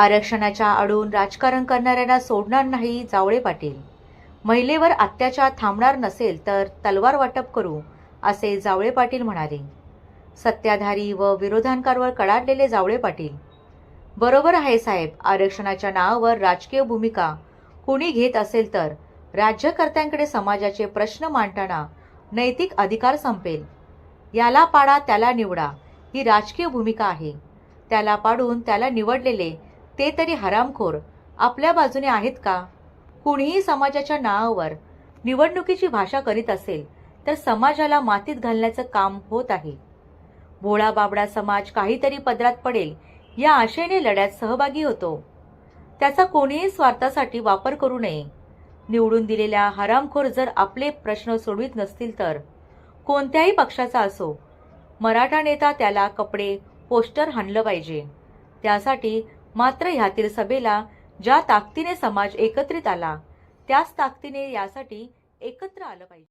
आरक्षणाच्या अडून राजकारण करणाऱ्यांना सोडणार नाही जावळे पाटील. महिलेवर अत्याचार थांबणार नसेल तर तलवार वाटप करू असे जावळे पाटील म्हणाले. सत्ताधारी व विरोधांकांवर कडाडलेले जावळे पाटील. बरोबर आहे साहेब आरक्षणाच्या नावावर राजकीय भूमिका कुणी घेत असेल तर राज्यकर्त्यांकडे समाजाचे प्रश्न मांडताना नैतिक अधिकार संपेल. याला पाडा त्याला निवडा ही राजकीय भूमिका आहे. त्याला पाडून त्याला निवडलेले ते तरी हरामखोर. आपल्या बाजूने आहेत का? कुणीही समाजाच्या नावावर निवडणुकीची भाषा करीत असेल तर समाजाला मातीत घालण्याचं काम होत आहे. भोळा बाबडा समाज काहीतरी पदरात पडेल या आशेने लढ्यात सहभागी होतो. त्याचा कोणीही स्वार्थासाठी वापर करू नये. निवडून दिलेल्या हरामखोर जर आपले प्रश्न सोडवित नसतील तर कोणत्याही पक्षाचा असो मराठा नेता त्याला कपडे पोस्टर हाणलं पाहिजे. त्यासाठी मात्र ह्यातील सभेला ज्या ताकदीने समाज एकत्रित आला त्याच ताकदीने यासाठी एकत्र आलं पाहिजे.